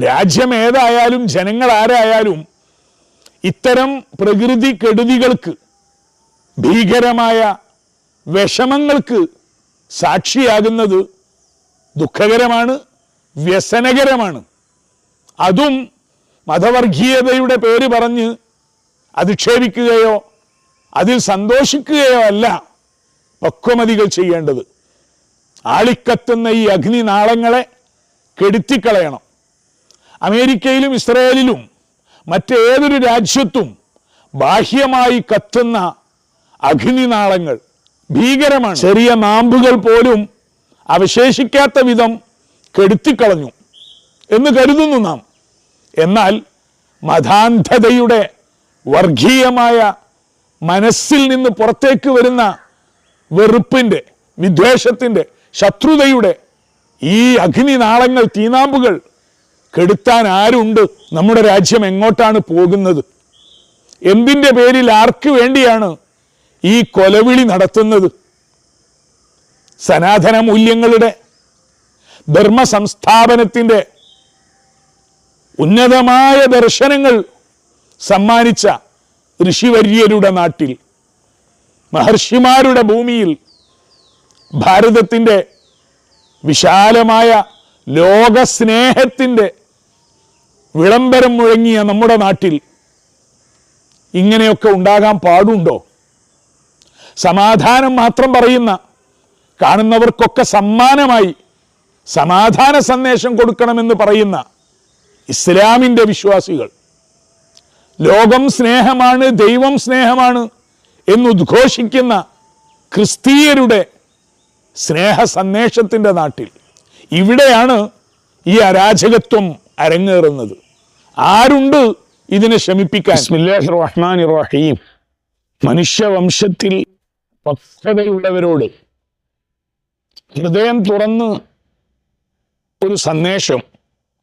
രാജ്യം ഏതായാലും ജനങ്ങൾ ആരായാലും ഇത്തരം പ്രകൃതി കെടുതികൾക്ക് ഭീകരമായ വിഷമങ്ങൾക്ക് സാക്ഷിയാകുന്നത് ദുഃഖകരമാണ് വ്യസനകരമാണ്. അതും മതവർഗീയതയുടെ പേര് പറഞ്ഞ് അധിക്ഷേപിക്കുകയോ അതിൽ സന്തോഷിക്കുകയോ അല്ല പക്വമതികൾ ചെയ്യേണ്ടത്. ആളിക്കത്തുന്ന ഈ അഗ്നി നാളങ്ങളെ കെടുത്തിക്കളയണം. അമേരിക്കയിലും ഇസ്രായേലിലും മറ്റേതൊരു രാജ്യത്തും ബാഹ്യമായി കത്തുന്ന അഗ്നിനാളങ്ങൾ ഭീകരമാണ്. ചെറിയ മാമ്പുകൾ പോലും അവശേഷിക്കാത്ത വിധം കെടുത്തിക്കളഞ്ഞു എന്ന് കരുതുന്നു നാം. എന്നാൽ മതാന്ധതയുടെ വർഗീയമായ മനസ്സിൽ നിന്ന് പുറത്തേക്ക് വരുന്ന വെറുപ്പിന്റെ വിദ്വേഷത്തിന്റെ ശത്രുതയുടെ ഈ അഗ്നിനാളങ്ങൾ തീനാമ്പുകൾ കെടുത്താൻ ആരുണ്ട്? നമ്മുടെ രാജ്യം എങ്ങോട്ടാണ് പോകുന്നത്? എന്തിന്റെ പേരിൽ ആർക്ക് വേണ്ടിയാണ് ഈ കൊലവിളി നടത്തുന്നത്? സനാതന മൂല്യങ്ങളുടെ ധർമ്മ സംസ്ഥാപനത്തിന്റെ ഉന്നതമായ ദർശനങ്ങൾ സമ്മാനിച്ച ഋഷിവര്യരുടെ നാട്ടിൽ മഹർഷിമാരുടെ ഭൂമിയിൽ ഭാരതത്തിന്റെ വിശാലമായ ലോകസ്നേഹത്തിന്റെ വിളംബരം മുഴങ്ങിയ നമ്മുടെ നാട്ടിൽ ഇങ്ങനെയൊക്കെ ഉണ്ടാകാൻ പാടുണ്ടോ? സമാധാനം മാത്രം പറയുന്ന കാണുന്നവർക്കൊക്കെ സമ്മാനമായി സമാധാന സന്ദേശം കൊടുക്കണമെന്ന് പറയുന്ന ഇസ്ലാമിന്റെ വിശ്വാസികൾ. ലോകം സ്നേഹമാണ് ദൈവം സ്നേഹമാണ് എന്നുദ്ഘോഷിക്കുന്ന ക്രിസ്തീയരുടെ സ്നേഹ സന്ദേശത്തിന്റെ നാട്ടിൽ. ഇവിടെയാണ് ഈ അരാജകത്വം അരങ്ങേറുന്നത്. ആരുണ്ട് ഇതിനെ ശമിപ്പിക്കാൻ? മനുഷ്യവംശത്തിൽ പക്വതയുള്ളവരോട് ഹൃദയം തുറന്ന് ഒരു സന്ദേശം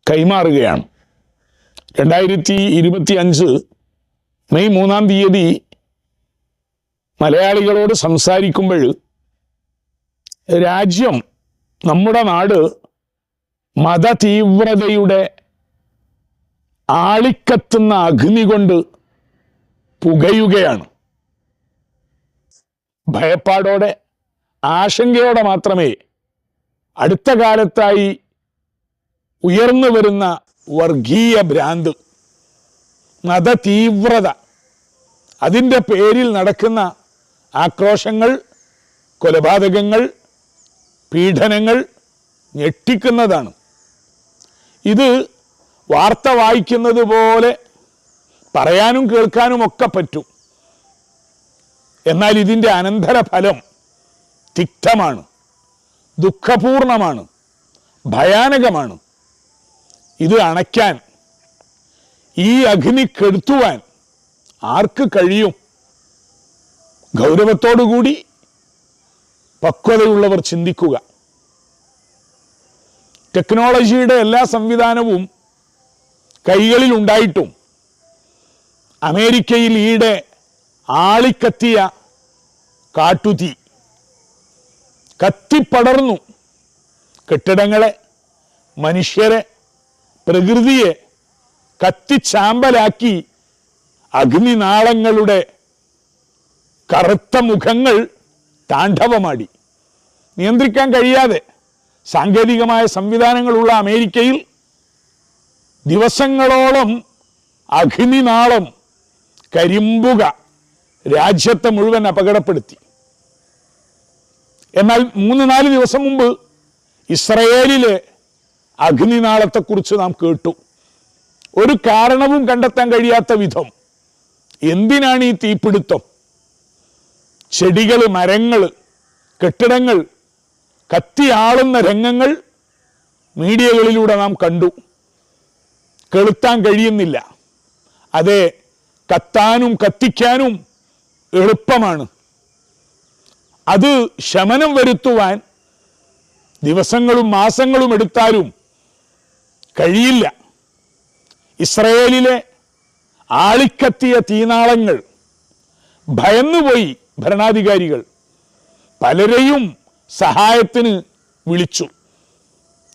കൈമാറുകയാണ്. രണ്ടായിരത്തി ഇരുപത്തി അഞ്ച് മെയ് മൂന്നാം തീയതി മലയാളികളോട് സംസാരിക്കുമ്പോൾ രാജ്യം നമ്മുടെ നാട് മതതീവ്രതയുടെ ആളിക്കത്തുന്ന അഗ്നി കൊണ്ട് പുകയുകയാണ്. ഭയപ്പാടോടെ ആശങ്കയോടെ മാത്രമേ അടുത്ത കാലത്തായി ഉയർന്നു വരുന്ന വർഗീയ ഭ്രാന്ത് മതതീവ്രത അതിന്റെ പേരിൽ നടക്കുന്ന ആക്രോശങ്ങൾ കൊലപാതകങ്ങൾ പീഡനങ്ങൾ ഞെട്ടിക്കുന്നതാണ്. ഇത് വാർത്ത വായിക്കുന്നത് പോലെ പറയാനും കേൾക്കാനും ഒക്കെ പറ്റും. എന്നാൽ ഇതിന്റെ അനന്തരഫലം തിക്തമാണ് ദുഃഖപൂർണമാണ് ഭയാനകമാണ്. ഇത് അണയ്ക്കാൻ ഈ അഗ്നി കെടുത്തുവാൻ ആർക്ക് കഴിയും? ഗൗരവത്തോടുകൂടി പക്വതയുള്ളവർ ചിന്തിക്കുക. ടെക്നോളജിയുടെ എല്ലാ സംവിധാനവും കൈകളിൽ ഉണ്ടായിട്ടും അമേരിക്കയിൽ ഈയിടെ ആളിക്കത്തിയ കാട്ടുതി കത്തിപ്പടർന്നു കെട്ടിടങ്ങളെ മനുഷ്യരെ പ്രകൃതിയെ കത്തിച്ചാമ്പലാക്കി അഗ്നിനാളങ്ങളുടെ കറുത്ത മുഖങ്ങൾ താണ്ഡവമാടി. നിയന്ത്രിക്കാൻ കഴിയാതെ സാങ്കേതികമായ സംവിധാനങ്ങളുള്ള അമേരിക്കയിൽ ദിവസങ്ങളോളം അഗ്നിനാളം കരിമ്പുക രാജ്യത്തെ മുഴുവൻ അപകടപ്പെടുത്തി. എന്നാൽ മൂന്ന് നാല് ദിവസം മുമ്പ് ഇസ്രയേലിലെ അഗ്നിനാളത്തെക്കുറിച്ച് നാം കേട്ടു. ഒരു കാരണവും കണ്ടെത്താൻ കഴിയാത്ത വിധം എന്തിനാണ് ഈ തീപിടുത്തം? ചെടികൾ മരങ്ങൾ കെട്ടിടങ്ങൾ കത്തിയാളുന്ന രംഗങ്ങൾ മീഡിയകളിലൂടെ നാം കണ്ടു. കെളുത്താൻ കഴിയുന്നില്ല. അതെ കത്താനും കത്തിക്കാനും എളുപ്പമാണ്. അത് ശമനം വരുത്തുവാൻ ദിവസങ്ങളും മാസങ്ങളും എടുത്താലും കഴിയില്ല. ഇസ്രയേലിലെ ആളിക്കത്തിയ തീനാളങ്ങൾ ഭയന്നുപോയി ഭരണാധികാരികൾ പലരെയും സഹായത്തിന് വിളിച്ചു.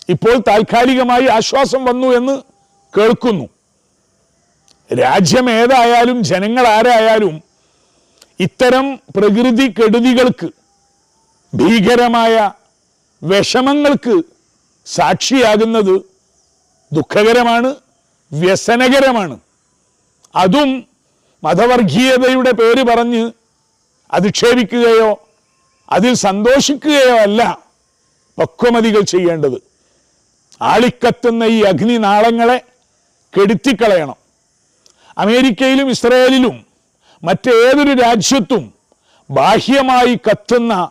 ഇപ്പോൾ താൽക്കാലികമായി ആശ്വാസം വന്നു എന്ന് കേൾക്കുന്നു. രാജ്യം ഏതായാലും ജനങ്ങൾ ആരായാലും ഇത്തരം പ്രകൃതി കെടുതികൾക്ക് ഭീകരമായ വിഷമങ്ങൾക്ക് സാക്ഷിയാകുന്നത് ദുഃഖകരമാണ് വ്യസനകരമാണ്. അതും മതവർഗീയതയുടെ പേര് പറഞ്ഞ് അധിക്ഷേപിക്കുകയോ അതിൽ സന്തോഷിക്കുകയോ അല്ല പക്വമതികൾ ചെയ്യേണ്ടത്. ആളിക്കത്തുന്ന ഈ അഗ്നിനാളങ്ങളെ കെടുത്തിക്കളയണം. അമേരിക്കയിലും ഇസ്രയേലിലും മറ്റേതൊരു രാജ്യത്തും ബാഹ്യമായി കത്തുന്ന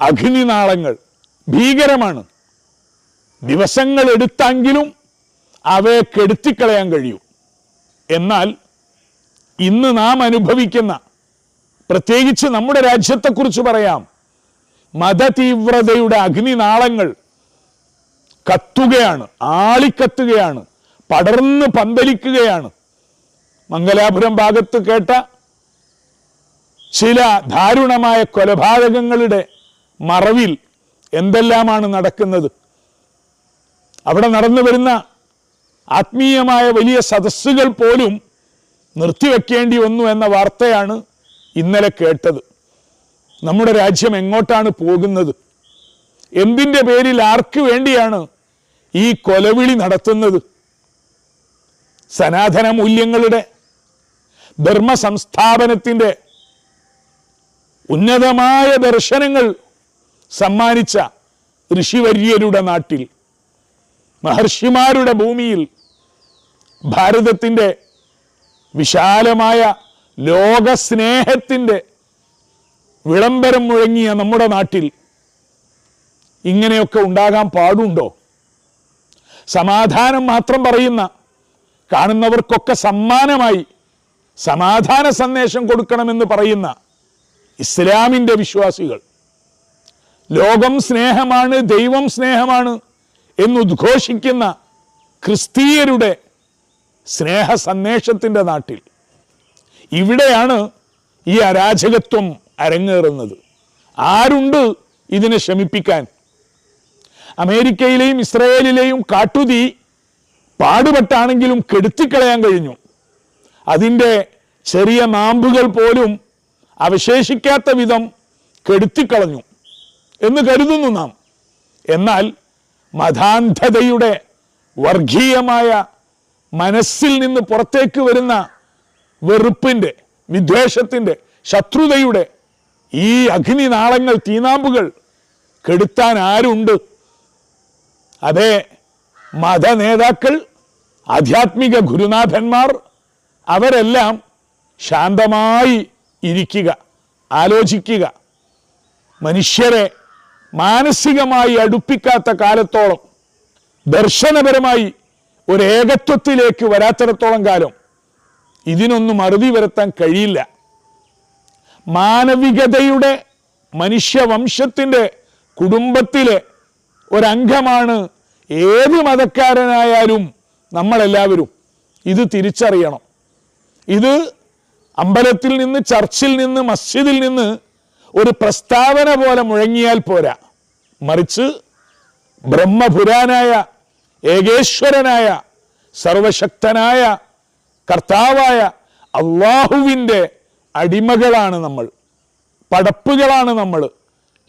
അഗ്നിനാളങ്ങൾ ഭീകരമാണ്. ദിവസങ്ങൾ എടുത്തെങ്കിലും അവയെ കെടുത്തിക്കളയാൻ കഴിയും. എന്നാൽ ഇന്ന് നാം അനുഭവിക്കുന്ന പ്രത്യേകിച്ച് നമ്മുടെ രാജ്യത്തെക്കുറിച്ച് പറയാം മതതീവ്രതയുടെ അഗ്നിനാളങ്ങൾ കത്തുകയാണ് ആളിക്കത്തുകയാണ്. പടർന്ന് പന്തലിക്കുകയാണ്. മംഗലാപുരം ഭാഗത്ത് കേട്ട ചില ദാരുണമായ കൊലപാതകങ്ങളുടെ മറവിൽ എന്തെല്ലാമാണ് നടക്കുന്നത്? അവിടെ നടന്നു വരുന്ന ആത്മീയമായ വലിയ സദസ്സുകൾ പോലും നിർത്തിവെക്കേണ്ടി വന്നു എന്ന വാർത്തയാണ് ഇന്നലെ കേട്ടത്. നമ്മുടെ രാജ്യം എങ്ങോട്ടാണ് പോകുന്നത്? എന്തിന്റെ പേരിൽ ആർക്ക് വേണ്ടിയാണ് ഈ കൊലവിളി നടത്തുന്നത്? സനാതന മൂല്യങ്ങളുടെ ധർമ്മ സംസ്ഥാപനത്തിന്റെ ഉന്നതമായ ദർശനങ്ങൾ സമ്മാനിച്ച ഋഷിവര്യരുടെ നാട്ടിൽ മഹർഷിമാരുടെ ഭൂമിയിൽ ഭാരതത്തിന്റെ വിശാലമായ ലോകസ്നേഹത്തിന്റെ വിളംബരം മുഴങ്ങിയ നമ്മുടെ നാട്ടിൽ ഇങ്ങനെയൊക്കെ ഉണ്ടാകാൻ പാടുണ്ടോ? സമാധാനം മാത്രം പറയുന്ന കാണുന്നവർക്കൊക്കെ സമ്മാനമായി സമാധാന സന്ദേശം കൊടുക്കണമെന്ന് പറയുന്ന ഇസ്ലാമിന്റെ വിശ്വാസികൾ. ലോകം സ്നേഹമാണ് ദൈവം സ്നേഹമാണ് എന്നുദ്ഘോഷിക്കുന്ന ക്രിസ്തീയരുടെ സ്നേഹ സന്ദേശത്തിന്റെ നാട്ടിൽ. ഇവിടെയാണ് ഈ അരാജകത്വം അരങ്ങേറുന്നത്. ആരുണ്ട് ഇതിനെ ശമിപ്പിക്കാൻ? അമേരിക്കയിലെയും ഇസ്രയേലിലെയും കാട്ടുതീ പാടുപെട്ടാണെങ്കിലും കെടുത്തിക്കളയാൻ കഴിഞ്ഞു. അതിന്റെ ചെറിയ നാമ്പുകൾ പോലും അവശേഷിക്കാത്ത വിധം കെടുത്തിക്കളഞ്ഞു എന്ന് കരുതുന്നു നാം. എന്നാൽ മതാന്ധതയുടെ വർഗീയമായ മനസ്സിൽ നിന്ന് പുറത്തേക്ക് വരുന്ന വെറുപ്പിന്റെ വിദ്വേഷത്തിന്റെ ശത്രുതയുടെ ഈ അഗ്നിനാളങ്ങൾ തീനാമ്പുകൾ കെടുത്താൻ ആരുണ്ട്? അതെ മതനേതാക്കൾ ആധ്യാത്മിക ഗുരുനാഥന്മാർ അവരെല്ലാം ശാന്തമായി ഇരിക്കുക ആലോചിക്കുക. മനുഷ്യരെ മാനസികമായി അടുപ്പിക്കാത്ത കാലത്തോളം ദർശനപരമായി ഒരു ഏകത്വത്തിലേക്ക് വരാത്തിടത്തോളം കാലം ഇതിനൊന്നും അറുതി വരുത്താൻ കഴിയില്ല. മാനവികതയുടെ മനുഷ്യവംശത്തിന്റെ കുടുംബത്തിലെ ഒരംഗമാണ് ഏത് മതക്കാരനായാലും നമ്മളെല്ലാവരും ഇത് തിരിച്ചറിയണം. ഇത് അമ്പലത്തിൽ നിന്ന് ചർച്ചിൽ നിന്ന് മസ്ജിദിൽ നിന്ന് ഒരു പ്രസ്താവന പോലെ മുഴങ്ങിയാൽ പോരാ. മറിച്ച് ബ്രഹ്മപുരാനായ ഏകേശ്വരനായ സർവശക്തനായ കർത്താവായ അള്ളാഹുവിന്റെ അടിമകളാണ് നമ്മൾ. പടപ്പുകളാണ് നമ്മൾ.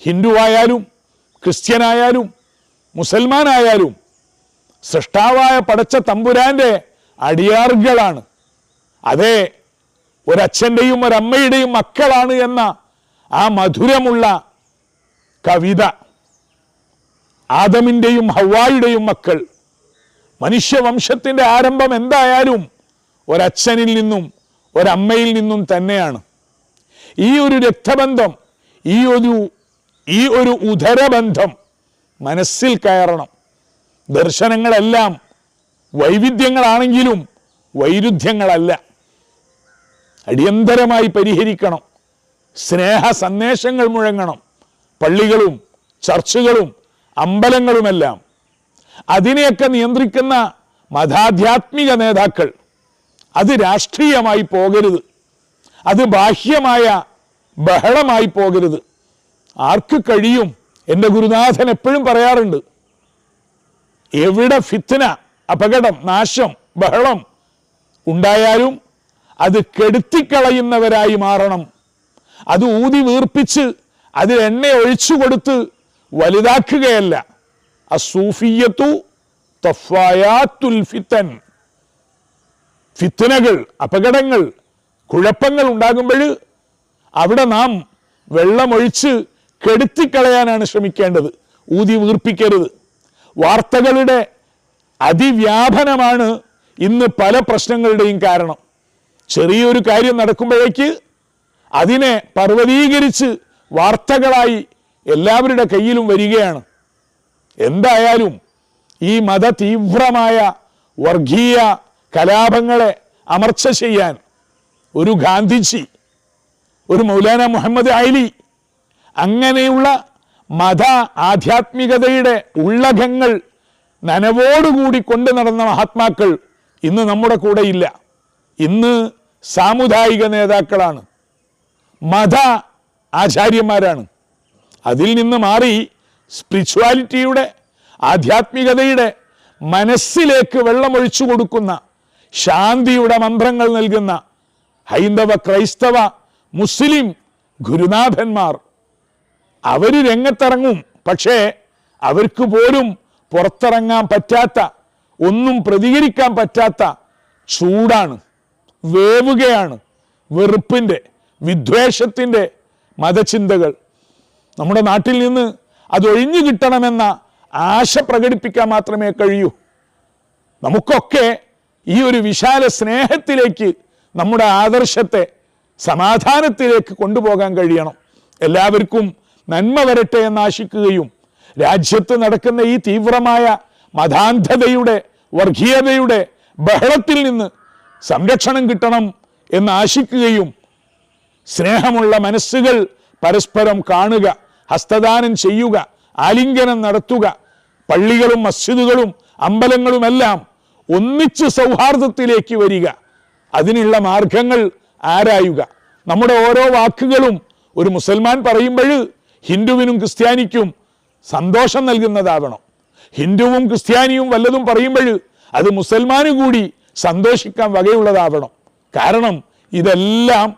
ഹിന്ദുവായാലും ക്രിസ്ത്യനായാലും മുസൽമാനായാലും സൃഷ്ടാവായ പടച്ച തമ്പുരാന്റെ അടിയാറുകളാണ്. അതെ ഒരച്ഛന്റെയും ഒരമ്മയുടെയും മക്കളാണ് എന്ന ആ മധുരമുള്ള കവിത ആദമിന്റെയും ഹവായുടെയും മക്കൾ. മനുഷ്യവംശത്തിന്റെ ആരംഭം എന്തായാലും ഒരച്ഛനിൽ നിന്നും ഒരമ്മയിൽ നിന്നും തന്നെയാണ്. ഈ ഒരു രക്തബന്ധം ഈ ഒരു ഈ ഒരു ഉദരബന്ധം മനസ്സിൽ കയറണം. ദർശനങ്ങളെല്ലാം വൈവിധ്യങ്ങളാണെങ്കിലും വൈരുദ്ധ്യങ്ങളല്ല. അടിയന്തരമായി പരിഹരിക്കണം. സ്നേഹ സന്ദേശങ്ങൾ മുഴങ്ങണം. പള്ളികളും ചർച്ചുകളും അമ്പലങ്ങളുമെല്ലാം. അതിനെയൊക്കെ നിയന്ത്രിക്കുന്ന മതാധ്യാത്മിക നേതാക്കൾ. അത് രാഷ്ട്രീയമായി പോകരുത്. അത് ബാഹ്യമായ ബഹളമായി പോകരുത്. ആർക്ക് കഴിയും? എന്റെ ഗുരുനാഥൻ എപ്പോഴും പറയാറുണ്ട് എവിടെ ഫിത്തന അപകടം നാശം ബഹളം ഉണ്ടായാലും അത് കെടുത്തിക്കളയുന്നവരായി മാറണം. അത് ഊതി വീർപ്പിച്ച് അതിൽ എണ്ണ ഒഴിച്ചു കൊടുത്ത് വലുതാക്കുകയല്ല. അസൂഫിയത്തു ഫിത്തൻ. ഫിത്തനകൾ അപകടങ്ങൾ കുഴപ്പങ്ങൾ ഉണ്ടാകുമ്പോൾ അവിടെ നാം വെള്ളമൊഴിച്ച് കെടുത്തിക്കളയാനാണ് ശ്രമിക്കേണ്ടത്. ഊതി വീർപ്പിക്കരുത്. വാർത്തകളുടെ അതിവ്യാപനമാണ് ഇന്ന് പല പ്രശ്നങ്ങളുടെയും കാരണം. ചെറിയൊരു കാര്യം നടക്കുമ്പോഴേക്ക് അതിനെ പർവതീകരിച്ച് വാർത്തകളായി എല്ലാവരുടെ കയ്യിലും വരികയാണ്. എന്തായാലും ഈ മത തീവ്രമായ വർഗീയ കലാപങ്ങളെ അമർച്ച ചെയ്യാൻ ഒരു ഗാന്ധിജി ഒരു മൗലാന മുഹമ്മദ് അലി അങ്ങനെയുള്ള മത ആധ്യാത്മികതയുടെ ഉള്ളകങ്ങൾ നനവോടുകൂടി കൊണ്ടു നടന്ന മഹാത്മാക്കൾ ഇന്ന് നമ്മുടെ കൂടെ ഇല്ല. ഇന്ന് സാമുദായിക നേതാക്കളാണ്. മത ആചാര്യന്മാരാണ്. അതിൽ നിന്ന് മാറി സ്പിരിച്വാലിറ്റിയുടെ ആധ്യാത്മികതയുടെ മനസ്സിലേക്ക് വെള്ളമൊഴിച്ചു കൊടുക്കുന്ന ശാന്തിയുടെ മന്ത്രങ്ങൾ നൽകുന്ന ഹൈന്ദവ ക്രൈസ്തവ മുസ്ലിം ഗുരുനാഥന്മാർ അവർ രംഗത്തിറങ്ങും. പക്ഷേ അവർക്ക് പോലും പുറത്തിറങ്ങാൻ പറ്റാത്ത ഒന്നും പ്രതികരിക്കാൻ പറ്റാത്ത ചൂടാണ് വേവുകയാണ് വെറുപ്പിന്റെ വിദ്വേഷത്തിന്റെ മതചിന്തകൾ. നമ്മുടെ നാട്ടിൽ നിന്ന് അതൊഴിഞ്ഞു കിട്ടണമെന്ന ആശ പ്രകടിപ്പിക്കാൻ മാത്രമേ കഴിയൂ. നമുക്കൊക്കെ ഈ ഒരു വിശാല സ്നേഹത്തിലേക്ക് നമ്മുടെ ആദർശത്തെ സമാധാനത്തിലേക്ക് കൊണ്ടുപോകാൻ കഴിയണം. എല്ലാവർക്കും നന്മ വരട്ടെ എന്ന് ആശിക്കുകയും രാജ്യത്ത് നടക്കുന്ന ഈ തീവ്രമായ മതാന്ധതയുടെ വർഗീയതയുടെ ബഹളത്തിൽ നിന്ന് സംരക്ഷണം കിട്ടണം എന്ന് ആശിക്കുകയും സ്നേഹമുള്ള മനസ്സുകൾ പരസ്പരം കാണുക ഹസ്തദാനം ചെയ്യുക ആലിംഗനം നടത്തുക പള്ളികളും മസ്ജിദുകളും അമ്പലങ്ങളുമെല്ലാം ഒന്നിച്ച് സൗഹാർദ്ദത്തിലേക്ക് വരിക. അതിനുള്ള മാർഗങ്ങൾ ആരായുക? നമ്മുടെ ഓരോ വാക്കുകളും ഒരു മുസൽമാൻ പറയുമ്പോൾ ഹിന്ദുവിനും ക്രിസ്ത്യാനിക്കും സന്തോഷം നൽകുന്നതാവണം. ഹിന്ദുവും ക്രിസ്ത്യാനിയും വല്ലതും പറയുമ്പോൾ അത് മുസൽമാനും കൂടി സന്തോഷിക്കാൻ വകയുള്ളതാവണം. കാരണം ഇതെല്ലാം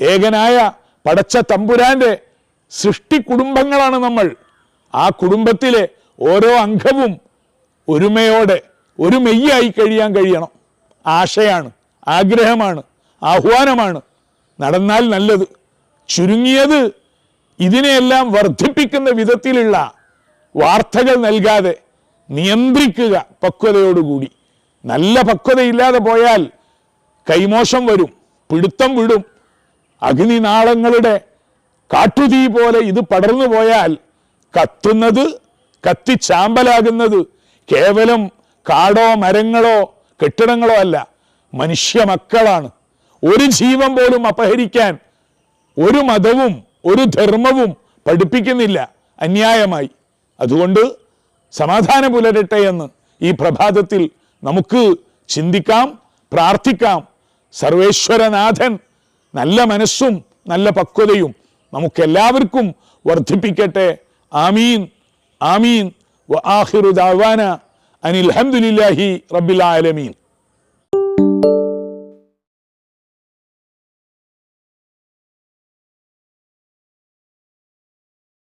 ഏകനായ പടച്ച തമ്പുരാന്റെ സൃഷ്ടി കുടുംബങ്ങളാണ് നമ്മൾ. ആ കുടുംബത്തിലെ ഓരോ അംഗവും ഒരുമയോടെ ഒരു മെയ്യായി കഴിയാൻ കഴിയണം. ആശയാണ് ആഗ്രഹമാണ് ആഹ്വാനമാണ്. നടന്നാൽ നല്ലത്. ചുരുങ്ങിയത് ഇതിനെയെല്ലാം വർദ്ധിപ്പിക്കുന്ന വിധത്തിലുള്ള വാർത്തകൾ നൽകാതെ നിയന്ത്രിക്കുക പക്വതയോടുകൂടി. നല്ല പക്വതയില്ലാതെ പോയാൽ കൈമോശം വരും പിടുത്തം വിടും. അഗ്നിനാളങ്ങളുടെ കാട്ടുതീ പോലെ ഇത് പടർന്നു പോയാൽ കത്തുന്നത് കത്തിച്ചാമ്പലാകുന്നത് കേവലം കാടോ മരങ്ങളോ കെട്ടിടങ്ങളോ അല്ല മനുഷ്യ മക്കളാണ് ഒരു ജീവൻ പോലും അപഹരിക്കാൻ ഒരു മതവും ഒരു ധർമ്മവും പഠിപ്പിക്കുന്നില്ല. അന്യായമായി. അതുകൊണ്ട് സമാധാനം പുലരട്ടെ എന്ന് ഈ പ്രഭാതത്തിൽ നമുക്ക് ചിന്തിക്കാം പ്രാർത്ഥിക്കാം. സർവേശ്വരനാഥൻ നല്ല മനസ്സും നല്ല പക്വതയും നമുക്കെല്ലാവർക്കും വർദ്ധിപ്പിക്കട്ടെ. ആമീൻ. ആമീൻ. വ ആഖിറു ദാവാന അനിൽ ഹംദുലില്ലാഹി റബ്ബിൽ ആലമീൻ.